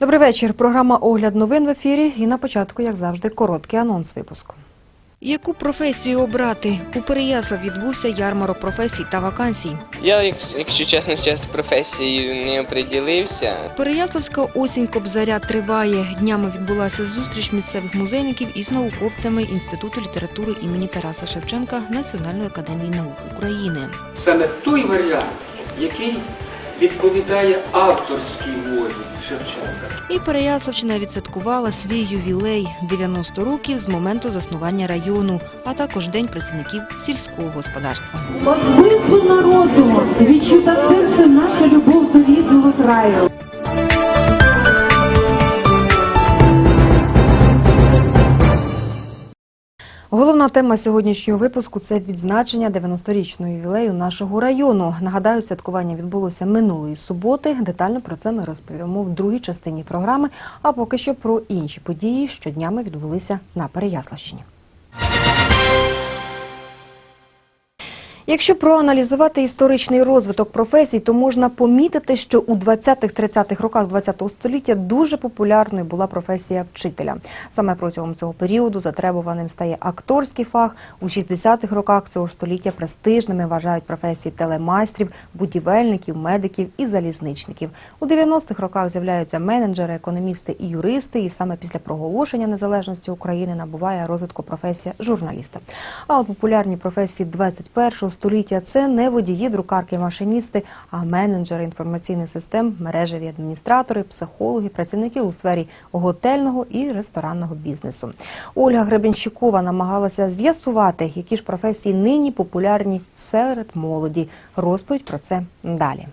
Добрий вечір. Програма Огляд новин в ефірі. І на початку, як завжди, короткий анонс випуску. Яку професію обрати? У Переяслав відбувся ярмарок професій та вакансій. Я, якщо чесно, ще з професією не оприділився. Переяславська осінь Кобзаря триває. Днями відбулася зустріч місцевих музейників із науковцями Інституту літератури імені Тараса Шевченка Національної академії наук України. саме той варіант, який відповідає авторській волі Шевченка. І Переяславщина відсвяткувала свій ювілей 90 років з моменту заснування району, а також День працівників сільського господарства. Осмислена розумом, відчута серцем наша любов до рідного краю. Головна тема сьогоднішнього випуску це відзначення 90-річного ювілею нашого району. Нагадаю, святкування відбулося минулої суботи. Детально про це ми розповімо в другій частині програми. А поки що про інші події, що днями відбулися на Переяславщині. Якщо проаналізувати історичний розвиток професій, то можна помітити, що у 20-30-х роках ХХ століття дуже популярною була професія вчителя. Саме протягом цього періоду затребуваним стає акторський фах. У 60-х роках цього століття престижними вважають професії телемайстрів, будівельників, медиків і залізничників. У 90-х роках з'являються менеджери, економісти і юристи. І саме після проголошення незалежності України набуває розвитку професія журналіста. А от популярні професії 21-го століття це не водії, друкарки, машиністи, а менеджери інформаційних систем, мережеві адміністратори, психологи, працівники у сфері готельного і ресторанного бізнесу. Ольга Гребенщикова намагалася з'ясувати, які ж професії нині популярні серед молоді. Розповідь про це далі.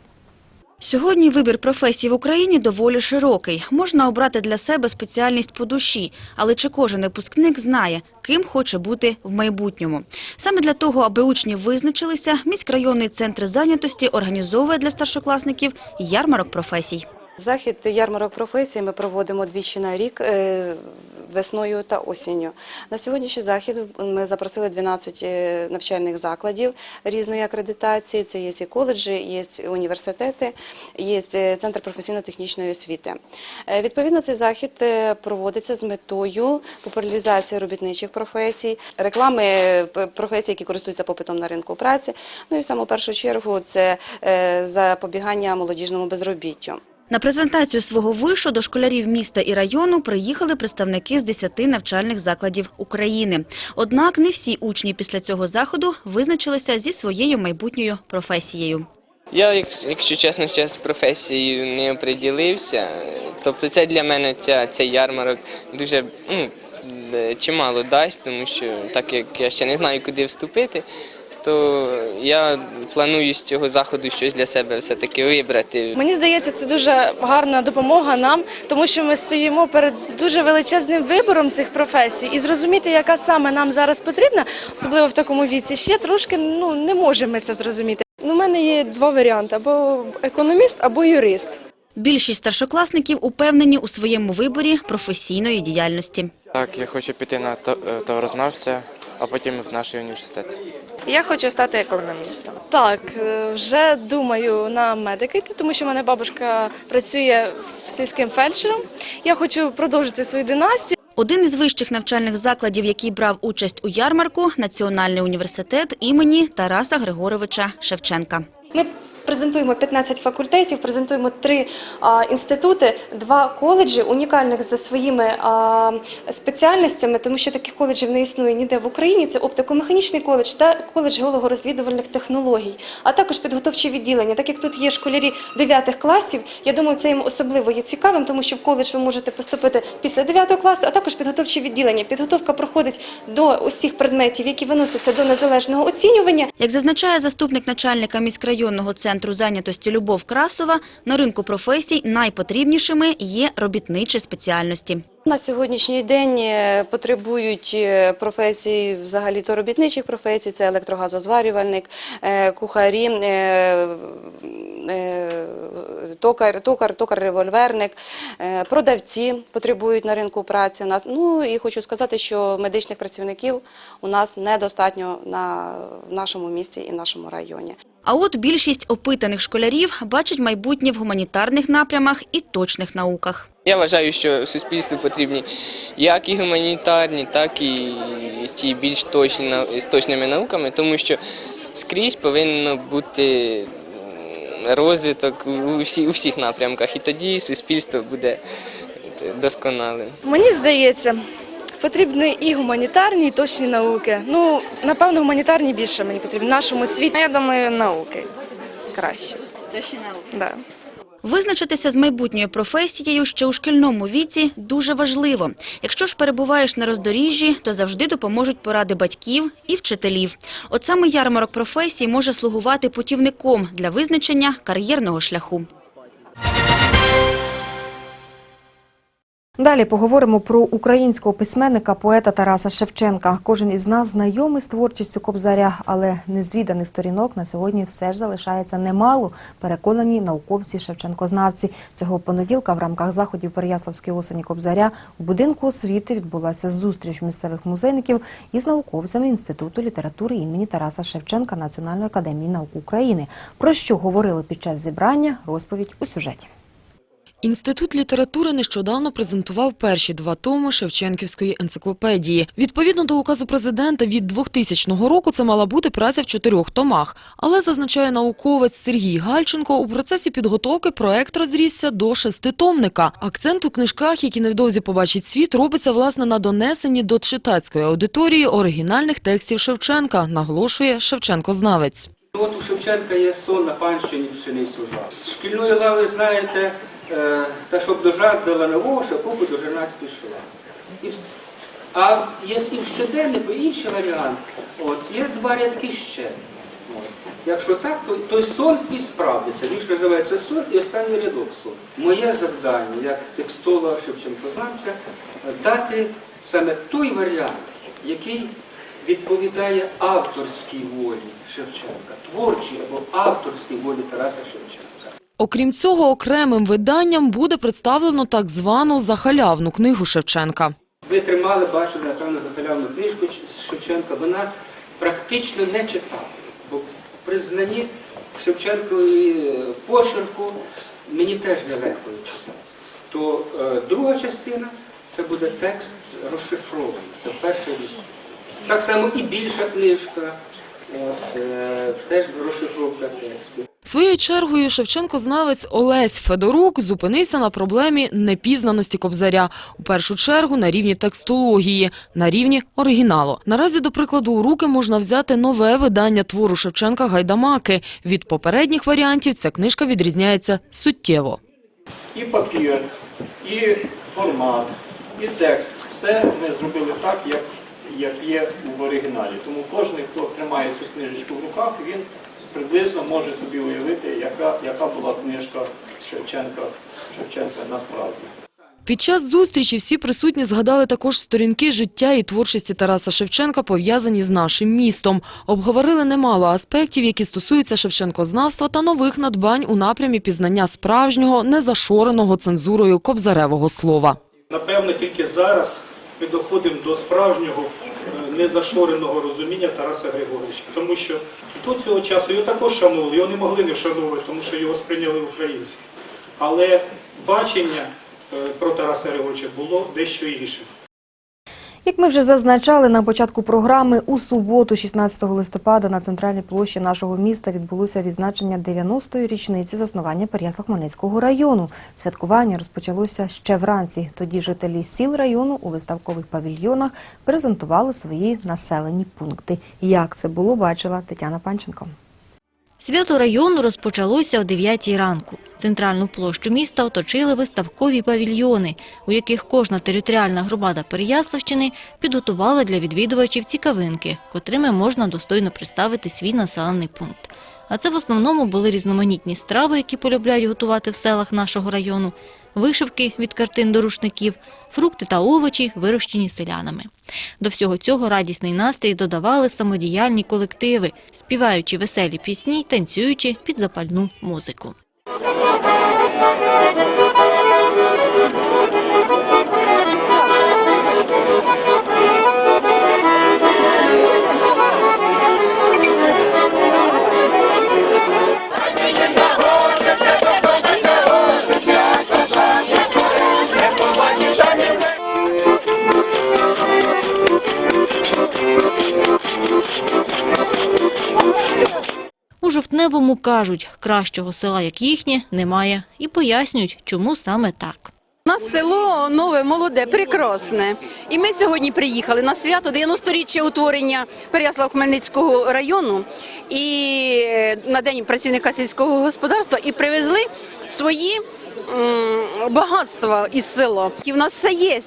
Сьогодні вибір професій в Україні доволі широкий. Можна обрати для себе спеціальність по душі, але чи кожен випускник знає, ким хоче бути в майбутньому? Саме для того, аби учні визначилися, міськрайонний центр зайнятості організовує для старшокласників ярмарок професій. Захід ярмарок професій ми проводимо двічі на рік е, весною та осінню. На сьогоднішній захід ми запросили 12 е, навчальних закладів різної акредитації. Це є і коледжі, є університети, є е, центр професійно-технічної освіти. Відповідно, цей захід проводиться з метою популяризації робітничих професій, реклами професій, які користуються попитом на ринку праці. Ну і в саму першу чергу це запобігання молодіжному безробіттю. На презентацію свого вишу до школярів міста і району приїхали представники з 10 навчальних закладів України. Однак не всі учні після цього заходу визначилися зі своєю майбутньою професією. Я, якщо чесно, ще з професією не оприділився. Тобто це для мене ця, цей ярмарок дуже ну, е, чимало дасть, тому що так як я ще не знаю, куди вступити, то я планую з цього заходу щось для себе все-таки вибрати. Мені здається, це дуже гарна допомога нам, тому що ми стоїмо перед дуже величезним вибором цих професій, і зрозуміти, яка саме нам зараз потрібна, особливо в такому віці, ще трошки ну не можемо ми це зрозуміти. Ну, у мене є два варіанти: або економіст, або юрист. Більшість старшокласників упевнені у своєму виборі професійної діяльності. Так, я хочу піти на е, товарознавця, а потім в наш університет. Я хочу стати економістом. Так, е, вже думаю на медики, тому що в мене бабушка працює сільським фельдшером. Я хочу продовжити свою династію. Один із вищих навчальних закладів, який брав участь у ярмарку – Національний університет імені Тараса Григоровича Шевченка. Ми презентуємо 15 факультетів, презентуємо три інститути, два коледжі, унікальних за своїми спеціальностями, тому що таких коледжів не існує ніде в Україні. Це оптико-механічний коледж та коледж геологорозвідувальних технологій, а також підготовчі відділення. Так як тут є школярі 9 класів, я думаю, це їм особливо є цікавим, тому що в коледж ви можете поступити після 9 класу, а також підготовчі відділення. Підготовка проходить до усіх предметів, які виносяться до незалежного оцінювання. Як зазначає заступник начальника міськрайонного центру зайнятості Любов Красова, на ринку професій найпотрібнішими є робітничі спеціальності. На сьогоднішній день е, потребують е, професій, взагалі то робітничих професій, це електрогазозварювальник, е, кухарі, токар, токар, токар-револьверник, е, продавці потребують на ринку праці. У нас ну і хочу сказати, що медичних працівників у нас недостатньо на нашому місті і нашому районі. А от більшість опитаних школярів бачать майбутнє в гуманітарних напрямах і точних науках. Я вважаю, що суспільству потрібні як і гуманітарні, так і ті більш точні з точними науками, тому що скрізь повинно бути розвиток у всі- у всіх напрямках, і тоді суспільство буде досконалим. Мені здається, потрібні і гуманітарні, і точні науки. Ну, напевно, гуманітарні більше мені потрібні в нашому світі. Я думаю, науки краще. Точні науки? Да. Визначитися з майбутньою професією ще у шкільному віці дуже важливо. Якщо ж перебуваєш на роздоріжжі, то завжди допоможуть поради батьків і вчителів. От саме ярмарок професій може слугувати путівником для визначення кар'єрного шляху. Далі поговоримо про українського письменника, поета Тараса Шевченка. Кожен із нас знайомий з творчістю Кобзаря, але незвіданих сторінок на сьогодні все ж залишається немало. Переконані науковці Шевченкознавці. Цього понеділка в рамках заходів Переяславської осені Кобзаря у будинку освіти відбулася зустріч місцевих музейників із науковцями Інституту літератури імені Тараса Шевченка Національної академії наук України. Про що говорили під час зібрання? Розповідь у сюжеті. Інститут літератури нещодавно презентував перші два томи Шевченківської енциклопедії. Відповідно до указу президента від 2000 року це мала бути праця в чотирьох томах. Але, зазначає науковець Сергій Гальченко, у процесі підготовки проект розрісся до шеститомника. Акцент у книжках, які невдовзі побачить світ, робиться власне на донесенні до читацької аудиторії оригінальних текстів Шевченка, наголошує Шевченко-знавець. От у Шевченка є сон на панщині пшеницю жав. З шкільної лави, знаєте, та щоб дожать дала нового, щоб купу дожинать пішла. А є і в щоденнику інший варіант. От, є два рядки ще. От. Якщо так, то той сон твій справдиться. Вірш називається сон і останній рядок сон. Моє завдання, як текстолога Шевченкознавця, дати саме той варіант, який відповідає авторській волі Шевченка, творчій або авторській волі Тараса Шевченка. Окрім цього, окремим виданням буде представлено так звану захалявну книгу Шевченка. Ви тримали, бачили, напевно, захалявну книжку Шевченка, вона практично не читала, бо при знанні Шевченкової е, почерку мені теж нелегко читати. То е, друга частина це буде текст розшифрований, це перший лист. Так само і більша книжка, от, е, теж розшифровка тексту. Своєю чергою Шевченко-знавець Олесь Федорук зупинився на проблемі непізнаності Кобзаря. У першу чергу на рівні текстології, на рівні оригіналу. Наразі, до прикладу, у руки можна взяти нове видання твору Шевченка «Гайдамаки». Від попередніх варіантів ця книжка відрізняється суттєво. і папір, і формат, і текст. Все ми зробили так, як, як є в оригіналі. Тому кожен, хто тримає цю книжечку в руках, він приблизно може собі уявити, яка, яка була книжка Шевченка, Шевченка насправді. Під час зустрічі всі присутні згадали також сторінки життя і творчості Тараса Шевченка, пов'язані з нашим містом. Обговорили немало аспектів, які стосуються Шевченкознавства та нових надбань у напрямі пізнання справжнього, незашореного цензурою кобзаревого слова. Напевно, тільки зараз ми доходимо до справжнього е, незашореного розуміння Тараса Григоровича. Тому що до цього часу його також шанували, його не могли не шанувати, тому що його сприйняли українці. Але бачення е, про Тараса Григоровича було дещо інше. Як ми вже зазначали на початку програми, у суботу, 16 листопада, на центральній площі нашого міста відбулося відзначення 90-ї річниці заснування Переяслав-Хмельницького району. Святкування розпочалося ще вранці. Тоді жителі сіл району у виставкових павільйонах презентували свої населені пункти. Як це було, бачила Тетяна Панченко. Свято району розпочалося о 9 ранку. Центральну площу міста оточили виставкові павільйони, у яких кожна територіальна громада Переяславщини підготувала для відвідувачів цікавинки, котрими можна достойно представити свій населений пункт. А це в основному були різноманітні страви, які полюбляють готувати в селах нашого району, вишивки від картин до рушників, фрукти та овочі, вирощені селянами. До всього цього радісний настрій додавали самодіяльні колективи, співаючи веселі пісні танцюючи під запальну музику. Лютневому кажуть, кращого села, як їхнє, немає, і пояснюють, чому саме так. У нас село нове, молоде, прекрасне. І ми сьогодні приїхали на свято 90-річчя утворення Переяслав-Хмельницького району і е, на день працівника сільського господарства і привезли свої багатства із села. І в нас все є,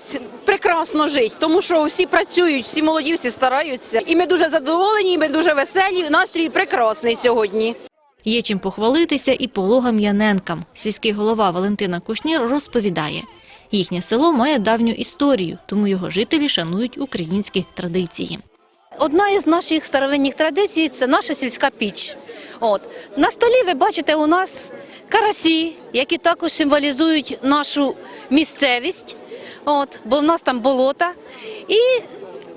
прекрасно жить, тому що всі працюють, всі молоді, всі стараються. І ми дуже задоволені, і ми дуже веселі. Настрій прекрасний сьогодні. Є чим похвалитися і пологам Яненкам. Сільський голова Валентина Кушнір розповідає. Їхнє село має давню історію, тому його жителі шанують українські традиції. Одна із наших старовинних традицій це наша сільська піч. От на столі ви бачите у нас карасі, які також символізують нашу місцевість. От, бо в нас там болота. І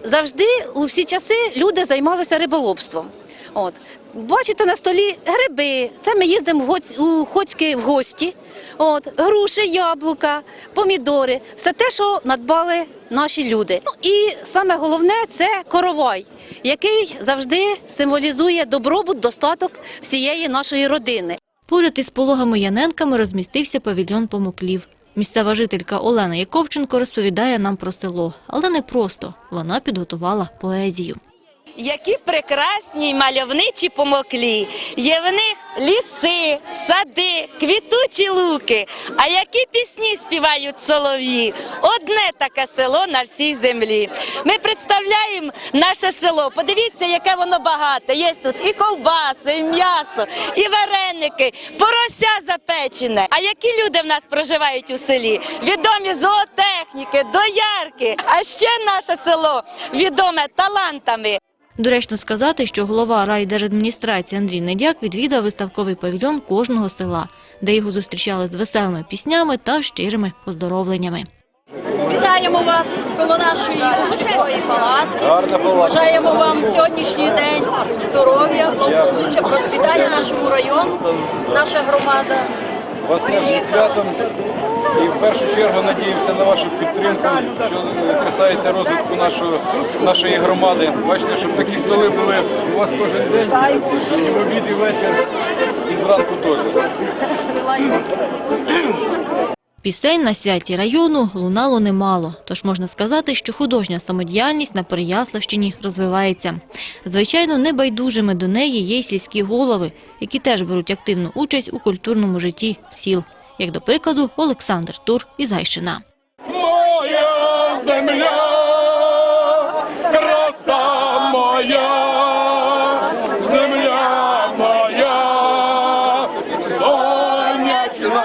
завжди у всі часи люди займалися риболовством. От. Бачите на столі гриби. Це ми їздимо у Хоцьки в гості. От, груші, яблука, помідори, все те, що надбали наші люди. Ну і саме головне це коровай, який завжди символізує добробут, достаток всієї нашої родини. Поряд із пологами Яненками розмістився павільйон помоклів. Місцева жителька Олена Яковченко розповідає нам про село, але не просто. Вона підготувала поезію. Які прекрасні мальовничі помоклі. Є в них ліси, сади, квітучі луки. А які пісні співають солов'ї? Одне таке село на всій землі. Ми представляємо наше село. Подивіться, яке воно багате. Є тут і ковбаси, і м'ясо, і вареники, порося запечене. А які люди в нас проживають у селі? Відомі зоотехніки, доярки. А ще наше село відоме талантами. Доречно сказати, що голова райдержадміністрації Андрій Недяк відвідав виставковий павільйон кожного села, де його зустрічали з веселими піснями та щирими поздоровленнями. Вітаємо вас коло нашої учнівської палатки. Бажаємо вам сьогоднішній день здоров'я, благополуччя, процвітання нашому району, наша громада. Вас святом і в першу чергу надіємося на вашу підтримку, що касається розвитку нашої, нашої громади. Бачите, щоб такі столи були у вас кожен день, і в обід, і вечір, і зранку теж. Пісень на святі району лунало немало, тож можна сказати, що художня самодіяльність на Переяславщині розвивається. Звичайно, небайдужими до неї є й сільські голови, які теж беруть активну участь у культурному житті сіл, як до прикладу Олександр Тур із Гайшина. Моя земля, краса моя, земля моя, сонячна.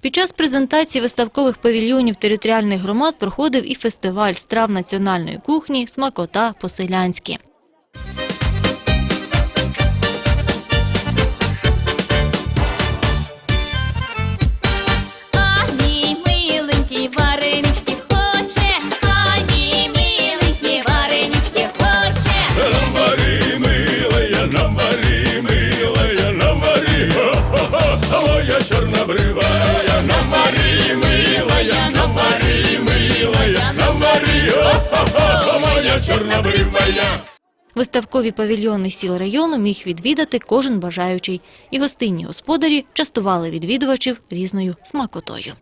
Під час презентації виставкових павільйонів територіальних громад проходив і фестиваль страв національної кухні «Смакота по-селянськи». Хо-хо-хо, моя чорнобривая. Виставкові павільйони сіл району міг відвідати кожен бажаючий, і гостинні господарі частували відвідувачів різною смакотою.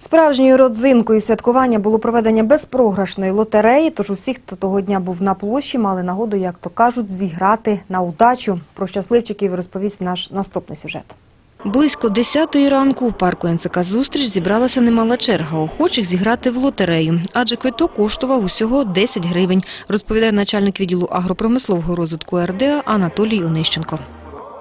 Справжньою родзинкою святкування було проведення безпрограшної лотереї, тож усі, хто того дня був на площі, мали нагоду, як то кажуть, зіграти на удачу. Про щасливчиків розповість наш наступний сюжет. Близько 10-ї ранку у парку НЦК «Зустріч» зібралася немала черга охочих зіграти в лотерею, адже квиток коштував усього 10 гривень, розповідає начальник відділу агропромислового розвитку РДА Анатолій Онищенко.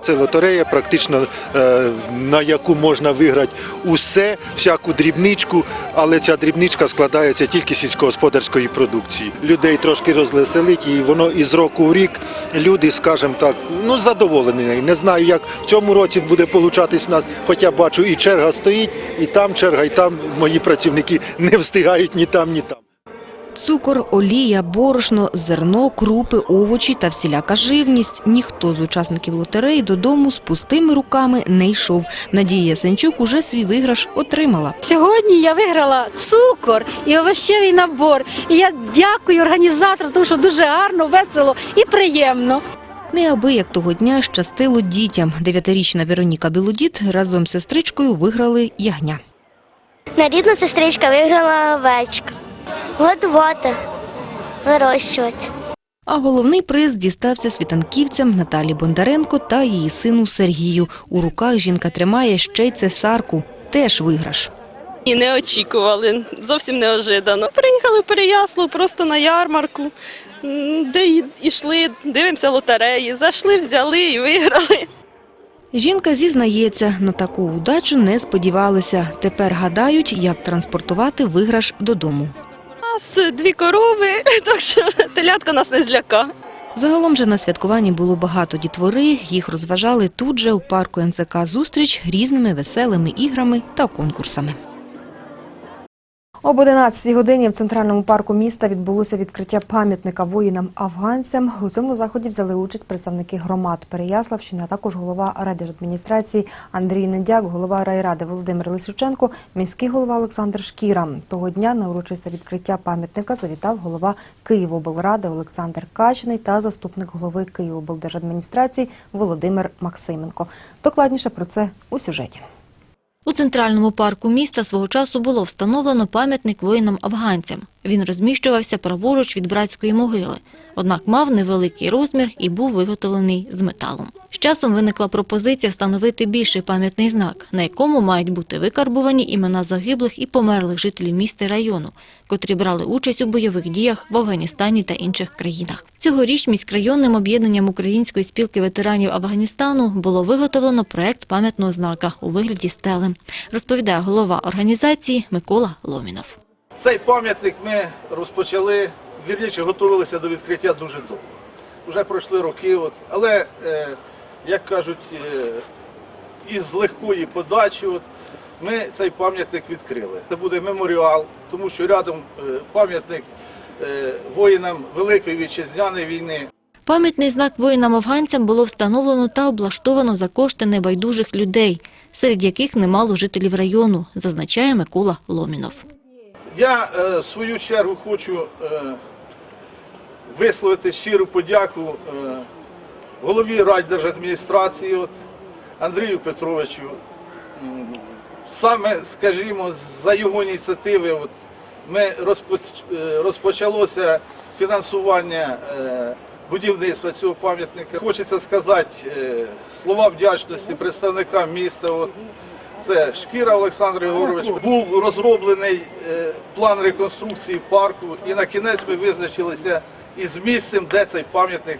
Це лотерея, практично е, на яку можна виграти усе, всяку дрібничку, але ця дрібничка складається тільки з сільськогосподарської продукції. Людей трошки розвеселить, і воно із року в рік люди, скажімо так, ну задоволені. Не знаю, як в цьому році буде получатись в нас, хоча бачу, і черга стоїть, і там черга, і там мої працівники не встигають ні там, ні там. Цукор, олія, борошно, зерно, крупи, овочі та всіляка живність. Ніхто з учасників лотереї додому з пустими руками не йшов. Надія Ясенчук уже свій виграш отримала. Сьогодні я виграла цукор і овощевий набор. І я дякую організатору, тому що дуже гарно, весело і приємно. Неабияк того дня щастило дітям. Дев'ятирічна Вероніка Білодід разом з сестричкою виграли ягня. Рідна сестричка виграла овечку. Годувати, вирощувати. А головний приз дістався світанківцям Наталі Бондаренко та її сину Сергію. У руках жінка тримає ще й цесарку. Теж виграш. І не очікували, зовсім неожиданно. Приїхали в Переяслав просто на ярмарку, де йшли, дивимося лотереї. Зайшли, взяли і виграли. Жінка зізнається, на таку удачу не сподівалися. Тепер гадають, як транспортувати виграш додому. Нас дві корови, так що телятка нас не зляка. Загалом же на святкуванні було багато дітвори. Їх розважали тут же у парку НЦК «Зустріч» різними веселими іграми та конкурсами. Об 11 годині в центральному парку міста відбулося відкриття пам'ятника воїнам-афганцям. У цьому заході взяли участь представники громад Переяславщини, а також голова райдержадміністрації Андрій Недяк, голова райради Володимир Лисюченко, міський голова Олександр Шкіра. Того дня на урочисте відкриття пам'ятника завітав голова Києвоблради Олександр Качний та заступник голови Києвоблдержадміністрації Володимир Максименко. Докладніше про це у сюжеті. У центральному парку міста свого часу було встановлено пам'ятник воїнам-афганцям. Він розміщувався праворуч від братської могили, однак мав невеликий розмір і був виготовлений з металу. З часом виникла пропозиція встановити більший пам'ятний знак, на якому мають бути викарбувані імена загиблих і померлих жителів міста і району, котрі брали участь у бойових діях в Афганістані та інших країнах. Цьогоріч міськрайонним об'єднанням Української спілки ветеранів Афганістану було виготовлено проект пам'ятного знака у вигляді стели, розповідає голова організації Микола Ломінов. Цей пам'ятник ми розпочали, вірніше готувалися до відкриття дуже довго. Вже пройшли роки, от. але, е, як кажуть, е, із легкої подачі от, ми цей пам'ятник відкрили. Це буде меморіал, тому що рядом е, пам'ятник е, воїнам Великої вітчизняної війни. Пам'ятний знак воїнам-афганцям було встановлено та облаштовано за кошти небайдужих людей, серед яких немало жителів району, зазначає Микола Ломінов. Я е, в свою чергу хочу е, висловити щиру подяку е, голові райдержадміністрації от, Андрію Петровичу. Саме, скажімо, за його ініціативи от, ми розпоч- розпочалося фінансування будівництва цього пам'ятника. Хочеться сказати слова вдячності представникам міста. От, це Шкіра Олександр Григорович. Був розроблений е, план реконструкції парку, і на кінець ми визначилися із місцем, де цей пам'ятник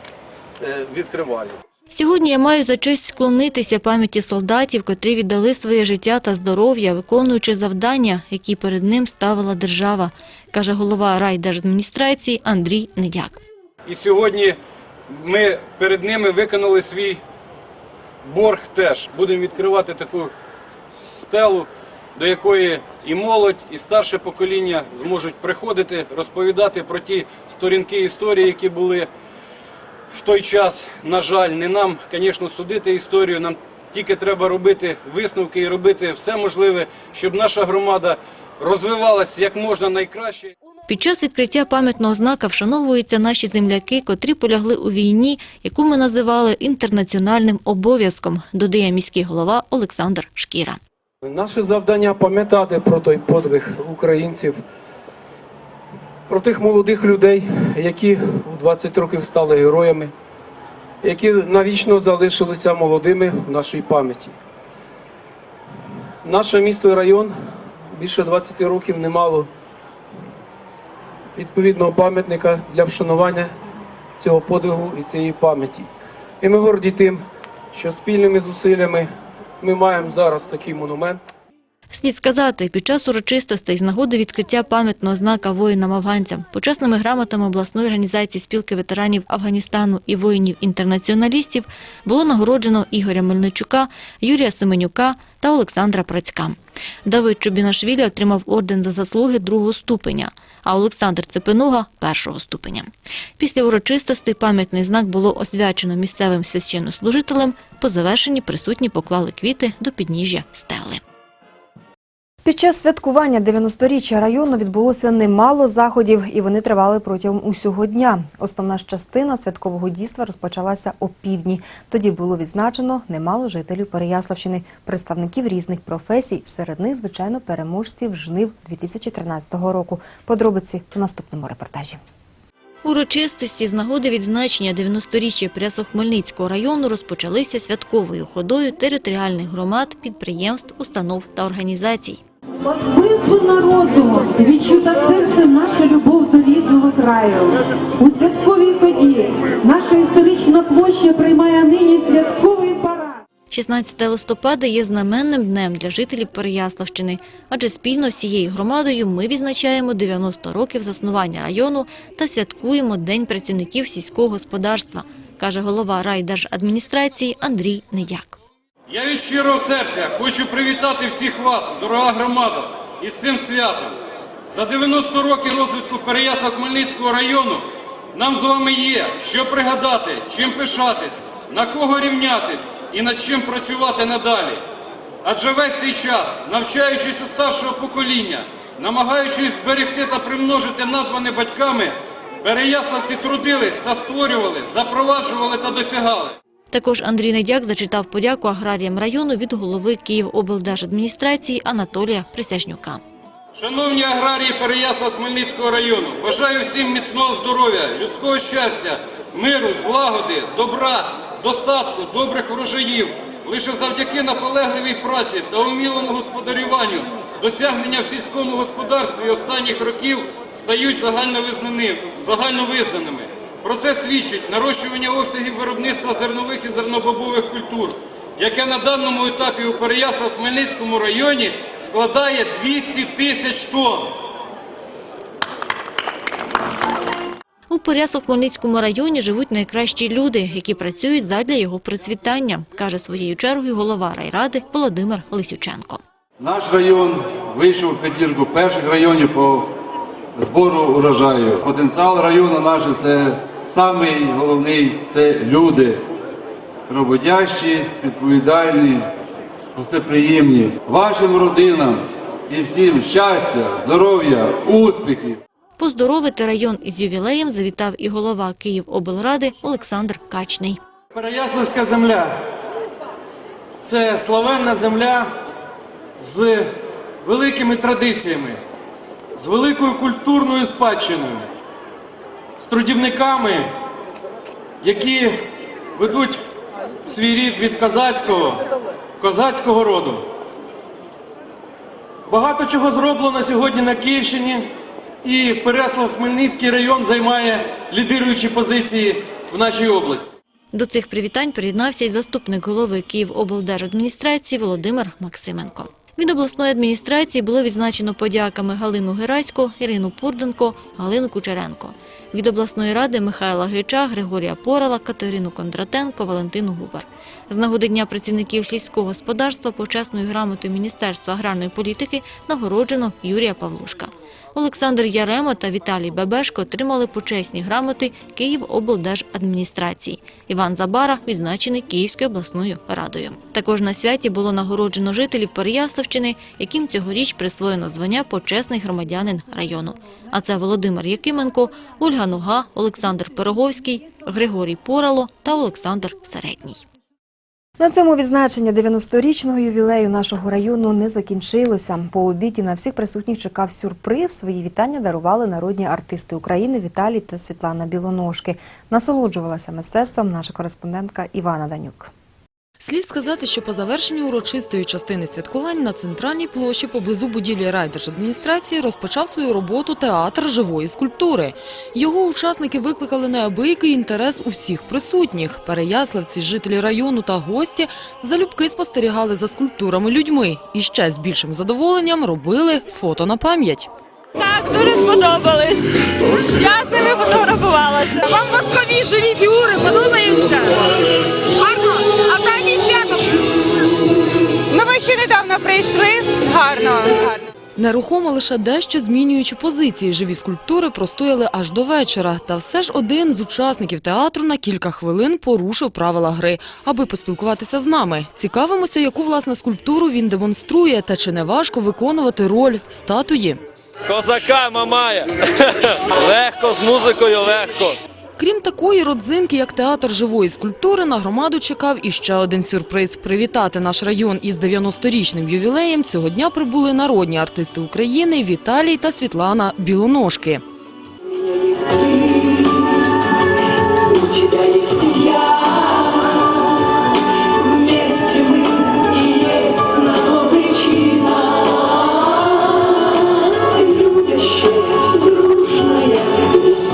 е, відкриває. Сьогодні я маю за честь склонитися пам'яті солдатів, котрі віддали своє життя та здоров'я, виконуючи завдання, які перед ним ставила держава, каже голова райдержадміністрації Андрій Недяк. І сьогодні ми перед ними виконали свій борг теж. Будемо відкривати таку стелу, до якої і молодь, і старше покоління зможуть приходити, розповідати про ті сторінки історії, які були в той час. На жаль, не нам, звісно, судити історію. Нам тільки треба робити висновки і робити все можливе, щоб наша громада розвивалася як можна найкраще. Під час відкриття пам'ятного знака вшановуються наші земляки, котрі полягли у війні, яку ми називали інтернаціональним обов'язком, додає міський голова Олександр Шкіра. Наше завдання пам'ятати про той подвиг українців, про тих молодих людей, які у 20 років стали героями, які навічно залишилися молодими в нашій пам'яті. Наше місто і район більше 20 років не мало відповідного пам'ятника для вшанування цього подвигу і цієї пам'яті. І ми горді тим, що спільними зусиллями ми маємо зараз такий монумент. Слід сказати, під час урочистостей з нагоди відкриття пам'ятного знака воїнам-афганцям, почесними грамотами обласної організації спілки ветеранів Афганістану і воїнів-інтернаціоналістів було нагороджено Ігоря Мельничука, Юрія Семенюка та Олександра Працька. Давид Чубінашвілі отримав орден за заслуги другого ступеня, а Олександр Цепенуга – першого ступеня. Після урочистостей пам'ятний знак було освячено місцевим священнослужителем. По завершенні присутні поклали квіти до підніжжя стели. Під час святкування 90-річчя району відбулося немало заходів, і вони тривали протягом усього дня. Основна ж частина святкового дійства розпочалася о півдні. Тоді було відзначено немало жителів Переяславщини, представників різних професій. Серед них, звичайно, переможців жнив 2013 року. Подробиці в наступному репортажі. Урочистості з нагоди відзначення 90-річчя Прясо-Хмельницького району розпочалися святковою ходою територіальних громад, підприємств, установ та організацій. Осмислена розумом відчута серцем наша любов до рідного краю. У святковій ході наша історична площа приймає нині святковий парад. 16 листопада є знаменним днем для жителів Переяславщини, адже спільно з цією громадою ми відзначаємо 90 років заснування району та святкуємо День працівників сільського господарства, каже голова райдержадміністрації Андрій Недяк. Я від щирого серця хочу привітати всіх вас, дорога громада, із цим святом. За 90 років розвитку Переяслав-Хмельницького району нам з вами є, що пригадати, чим пишатись, на кого рівнятись і над чим працювати надалі. Адже весь цей час, навчаючись у старшого покоління, намагаючись зберегти та примножити надбане батьками, переяславці трудились та створювали, запроваджували та досягали. Також Андрій Недяк зачитав подяку аграріям району від голови Київоблдержадміністрації Анатолія Присяжнюка. Шановні аграрії Переяслав Хмельницького району, бажаю всім міцного здоров'я, людського щастя, миру, злагоди, добра, достатку, добрих врожаїв. Лише завдяки наполегливій праці та умілому господарюванню досягнення в сільському господарстві останніх років стають загальновизнаними. Про це свідчить нарощування обсягів виробництва зернових і зернобобових культур, яке на даному етапі у Переяслав-Хмельницькому районі складає 200 тисяч тонн. У Переяслав-Хмельницькому районі живуть найкращі люди, які працюють задля його процвітання, каже своєю чергою голова райради Володимир Лисюченко. Наш район вийшов в п'ятірку перших районів по збору урожаю. Потенціал району наш це самий головний це люди. Роботящі, відповідальні, гостеприємні. Вашим родинам і всім щастя, здоров'я, успіхів. Поздоровити район із ювілеєм завітав і голова Київоблради Олександр Качний. Переяславська земля це славетна земля з великими традиціями, з великою культурною спадщиною, з трудівниками, які ведуть свій рід від козацького, козацького роду. Багато чого зроблено сьогодні на Київщині, і Переяслав-Хмельницький район займає лідируючі позиції в нашій області. До цих привітань приєднався й заступник голови Київоблдержадміністрації Володимир Максименко. Від обласної адміністрації було відзначено подяками Галину Герасько, Ірину Пурденко, Галину Кучеренко. Від обласної ради Михайла Гича, Григорія Порала, Катерину Кондратенко, Валентину Губар. З нагоди Дня працівників сільського господарства почесною грамотою Міністерства аграрної політики нагороджено Юрія Павлушка. Олександр Ярема та Віталій Бебешко отримали почесні грамоти Київоблдержадміністрації. Іван Забара відзначений Київською обласною радою. Також на святі було нагороджено жителів Переяславщини, яким цьогоріч присвоєно звання почесний громадянин району. А це Володимир Якименко, Ольга Нога, Олександр Пироговський, Григорій Порало та Олександр Середній. На цьому відзначення 90-річного ювілею нашого району не закінчилося. По обіді на всіх присутніх чекав сюрприз. Свої вітання дарували народні артисти України Віталій та Світлана Білоножки. Насолоджувалася мистецтвом наша кореспондентка Івана Данюк. Слід сказати, що по завершенню урочистої частини святкувань на центральній площі поблизу будівлі райдержадміністрації розпочав свою роботу театр живої скульптури. Його учасники викликали неабиякий інтерес у всіх присутніх. Переяславці, жителі району та гості залюбки спостерігали за скульптурами людьми і ще з більшим задоволенням робили фото на пам'ять. Так, дуже сподобались. Я з ними фотографувалася. Вам воскові живі фігури подобаються? Гарно? А взагалі свято? Ну, ми ще недавно прийшли. Гарно. гарно. Нерухомо лише дещо змінюючи позиції, живі скульптури простояли аж до вечора. Та все ж один з учасників театру на кілька хвилин порушив правила гри, аби поспілкуватися з нами. Цікавимося, яку власне скульптуру він демонструє та чи не важко виконувати роль статуї. Козака мамає. легко, з музикою легко. Крім такої родзинки, як театр живої скульптури, на громаду чекав іще один сюрприз. Привітати наш район із 90-річним ювілеєм цього дня прибули народні артисти України Віталій та Світлана Білоножки. У тебя есть я,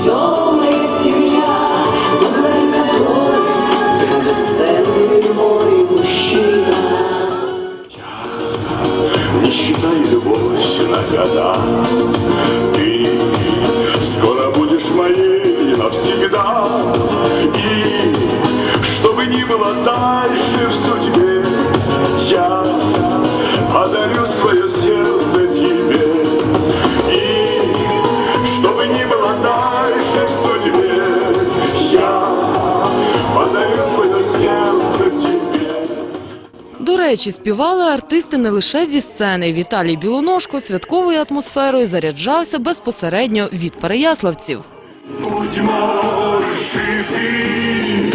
저 речі, співали артисти не лише зі сцени. Віталій Білоножко святковою атмосферою заряджався безпосередньо від переяславців. Будьмо жити,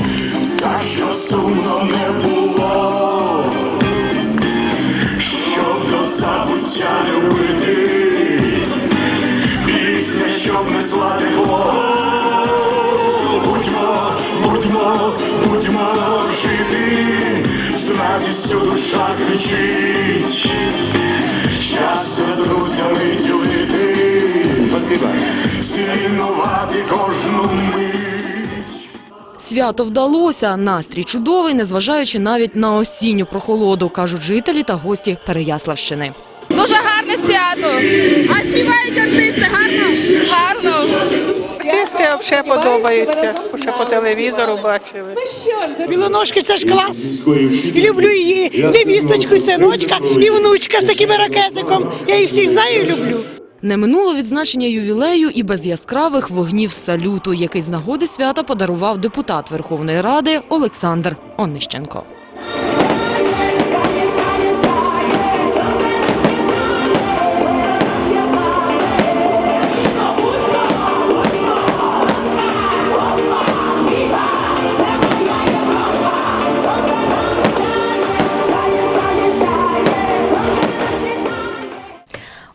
так що сумно не було, щоб до забуття любити, пісня, щоб несла тепло. Душа кричить, щастя з друзями ділити. Спасибо. Цінувати кожну мить. Свято вдалося. Настрій чудовий, незважаючи навіть на осінню прохолоду, кажуть жителі та гості Переяславщини. Дуже гарне свято. А співають артисти гарно? Гарно. Артисти взагалі подобаються, ще по телевізору бачили. Білоножки це ж клас. І люблю її, невісточку, синочка, і внучка з таким ракетиком. Я їх всіх знаю і люблю. Не минуло відзначення ювілею і без яскравих вогнів салюту, який з нагоди свята подарував депутат Верховної Ради Олександр Онищенко.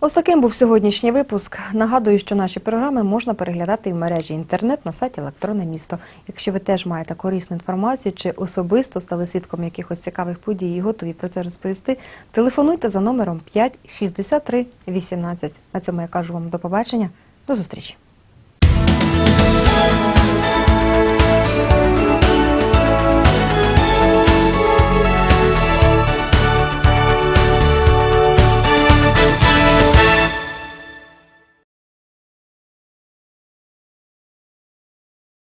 Ось таким був сьогоднішній випуск. Нагадую, що наші програми можна переглядати в мережі інтернет на сайті Електронне місто. Якщо ви теж маєте корисну інформацію чи особисто стали свідком якихось цікавих подій і готові про це розповісти, телефонуйте за номером 5 63 18. На цьому я кажу вам до побачення. До зустрічі.